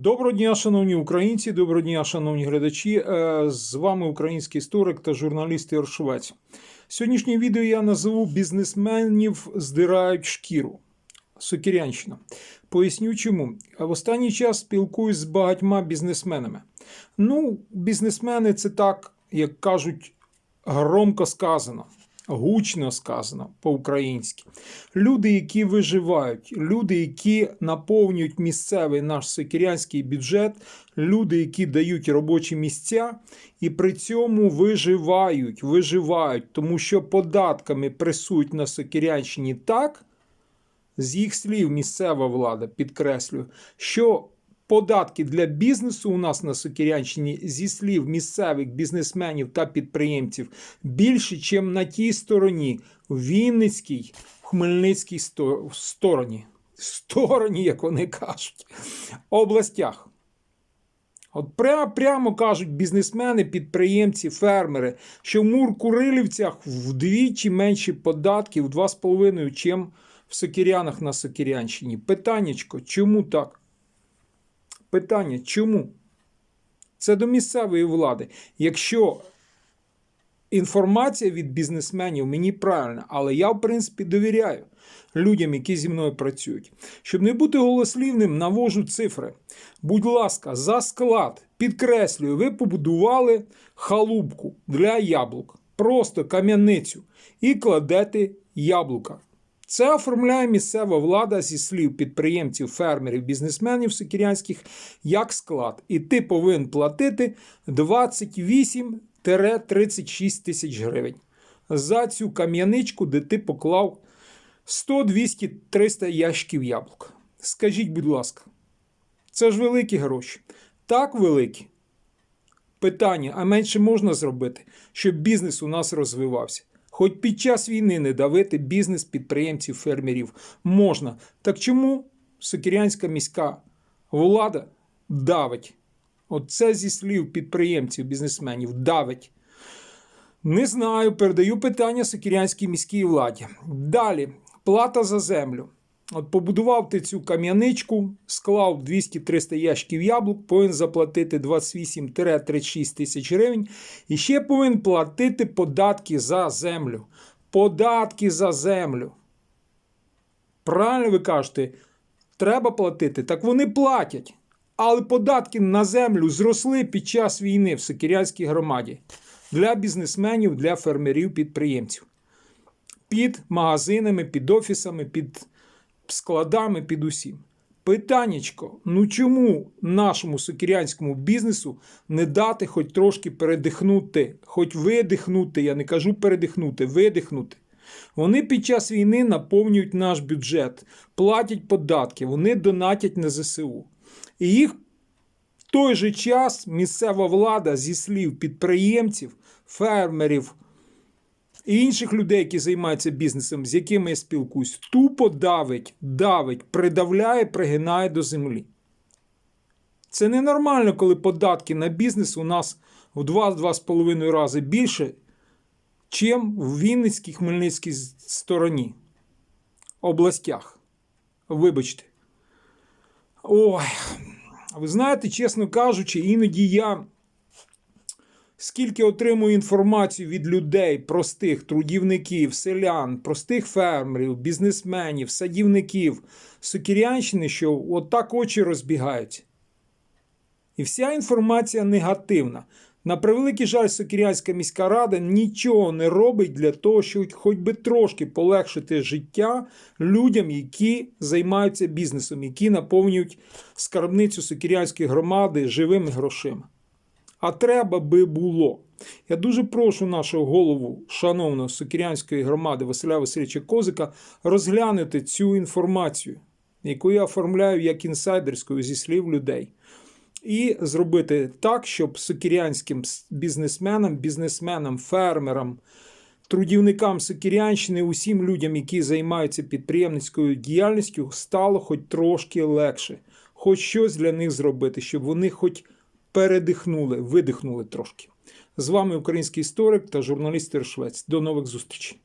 Доброго дня, шановні українці, доброго дня, шановні глядачі. Е, З вами український історик та журналіст Ігор Швець. Сьогоднішнє відео я назву бізнесменів здирають шкіру. Сокірянщина. Поясню чому. В останній час спілкуюсь з багатьма бізнесменами. Ну, бізнесмени це так, як кажуть, громко сказано, гучно сказано по-українськи. Люди, які виживають, люди, які наповнюють місцевий наш сокірянський бюджет, люди, які дають робочі місця і при цьому виживають, виживають, тому що податками присуть на Сокірянщині так, з їх слів місцева влада підкреслює, що податки для бізнесу у нас на Сокірянщині зі слів місцевих бізнесменів та підприємців більше, ніж на тій стороні, в Вінницькій, в Хмельницькій стороні. Стороні, як вони кажуть, областях. От прямо, кажуть бізнесмени, підприємці, фермери, що в Мур-Курилівцях вдвічі менші податки, в 2,5, чим в Сокірянах на Сокірянщині. Питаннячко, чому так? Питання, чому? Це до місцевої влади. Якщо інформація від бізнесменів мені правильна, але я, в принципі, довіряю людям, які зі мною працюють. Щоб не бути голослівним, навожу цифри. Будь ласка, за склад, підкреслюю, ви побудували халупку для яблук, просто кам'яницю, і кладете яблука. Це оформляє місцева влада зі слів підприємців, фермерів, бізнесменів сокірянських як склад. І ти повинен платити 28-36 тисяч гривень за цю кам'яничку, де ти поклав 100, 200, 300 ящиків яблук. Скажіть, будь ласка, це ж великі гроші. Так великі. Питання, а менше можна зробити, щоб бізнес у нас розвивався. Хоч під час війни не давити бізнес підприємців, фермерів можна. Так чому Сокірянська міська влада давить? Оце зі слів підприємців, бізнесменів давить. Не знаю, передаю питання Сокирянській міській владі. Далі, плата за землю. От побудував ти цю кам'яничку, склав 200-300 ящиків яблук, повинен заплатити 28-36 тисяч гривень. І ще повинен платити податки за землю. Податки за землю. Правильно ви кажете, треба платити. Так вони платять. Але податки на землю зросли під час війни в Сокірянській громаді для бізнесменів, для фермерів, підприємців. Під магазинами, під офісами, під складами, під усім. Питаннячко, ну чому нашому сокірянському бізнесу не дати хоч трошки передихнути, хоч видихнути, я не кажу передихнути, видихнути. Вони під час війни наповнюють наш бюджет, платять податки, вони донатять на ЗСУ. І їх в той же час місцева влада зі слів підприємців, фермерів і інших людей, які займаються бізнесом, з якими я спілкуюсь, тупо давить, давить, придавляє, пригинає до землі. Це ненормально, коли податки на бізнес у нас в 2-2,5 рази більше, чим в Вінницькій Хмельницькій стороні, областях. Вибачте. Ой, ви знаєте, чесно кажучи, іноді я скільки отримую інформацію від людей, простих трудівників, селян, простих фермерів, бізнесменів, садівників, Сокірянщини, що отак очі розбігаються. І вся інформація негативна. На превеликий жаль, Сокірянська міська рада нічого не робить для того, щоб хоч би трошки полегшити життя людям, які займаються бізнесом, які наповнюють скарбницю Сокірянської громади живими грошима. А треба би було. Я дуже прошу нашого голову, шановного Сокірянської громади Василя Васильовича Козика, розглянути цю інформацію, яку я оформляю як інсайдерською зі слів людей. І зробити так, щоб сокірянським бізнесменам, бізнесменам, фермерам, трудівникам Сокірянщини, усім людям, які займаються підприємницькою діяльністю, стало хоч трошки легше, хоч щось для них зробити, щоб вони хоч передихнули, видихнули трошки. З вами український історик та журналіст Ір До нових зустрічей.